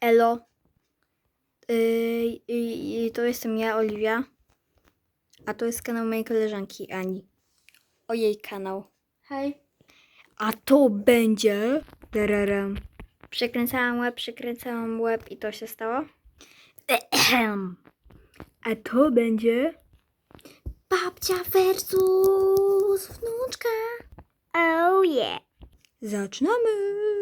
Elo. Yy, yy, to jestem ja, Oliwia. A to jest kanał mojej koleżanki Ani. O jej kanał. Hej. A to będzie. Dararam. Przekręcałam łeb, przekręcałam łeb i to się stało. Ehem. A to będzie. Babcia versus wnuczka. Oh yeah. Zaczynamy.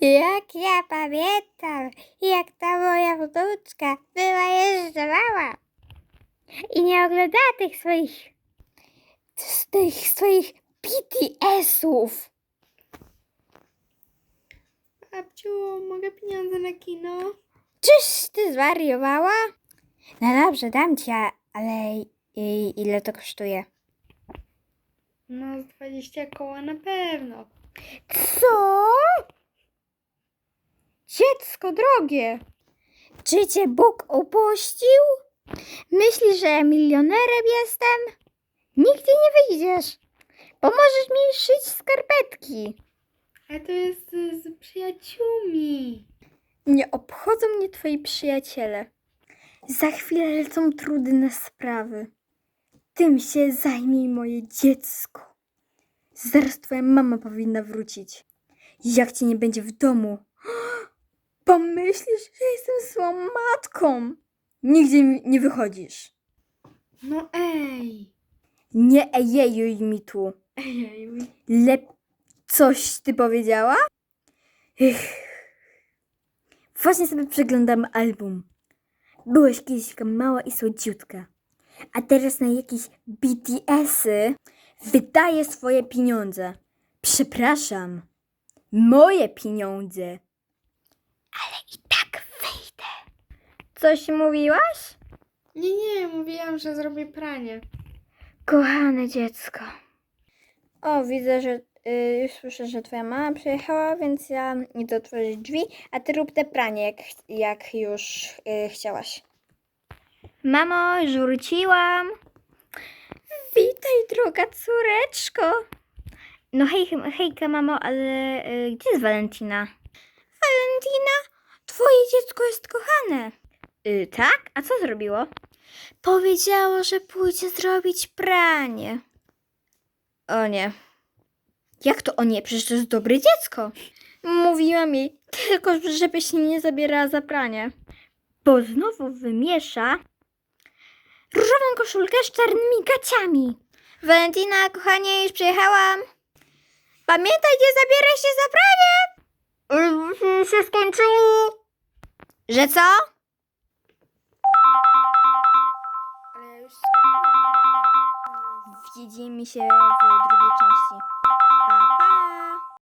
Jak ja pamiętam, jak ta moja wnuczka była jeszcze mała. I nie oglądała tych swoich, tych swoich BTS-ów. Babciu, mogę pieniądze na kino? Czyś ty zwariowała? No dobrze, dam ci, ale ile to kosztuje? No, z 20 koła na pewno. Co? Dziecko drogie. Czy cię Bóg upuścił? Myślisz, że ja milionerem jestem? Nigdzie nie wyjdziesz, bo możesz mi szyć skarpetki. Ale to jest z, z przyjaciółmi. Nie obchodzą mnie twoi przyjaciele. Za chwilę lecą trudne sprawy. Tym się zajmie moje dziecko. Zaraz twoja mama powinna wrócić. Jak cię nie będzie w domu? Pomyślisz, że jestem złą matką. Nigdzie nie wychodzisz. No ej. Nie ejejuj mi tu. Lep... Coś ty powiedziała? Ech. Właśnie sobie przeglądam album. Byłeś kiedyś taka mała i słodziutka. A teraz na jakieś BTS-y wydaje swoje pieniądze. Przepraszam. Moje pieniądze. Ale i tak wyjdę. Coś mówiłaś? Nie, nie, mówiłam, że zrobię pranie. Kochane dziecko. O, widzę, że y, już słyszę, że twoja mama przyjechała, więc ja idę otworzyć drzwi, a ty rób te pranie, jak, ch- jak już y, chciałaś. Mamo, już wróciłam. Witaj, droga córeczko. No hej, hej- hejka, mamo, ale y, gdzie jest Valentina? Valentina, twoje dziecko jest kochane. Y, tak? A co zrobiło? Powiedziało, że pójdzie zrobić pranie. O nie. Jak to o nie? Przecież to jest dobre dziecko. Mówiłam jej, tylko żeby się nie zabierała za pranie. Bo znowu wymiesza różową koszulkę z czarnymi gaciami. Valentina, kochanie, już przyjechałam. Pamiętaj, nie zabieraj się za pranie. Yy, się skończyło. Że co? Widzimy się w drugiej części.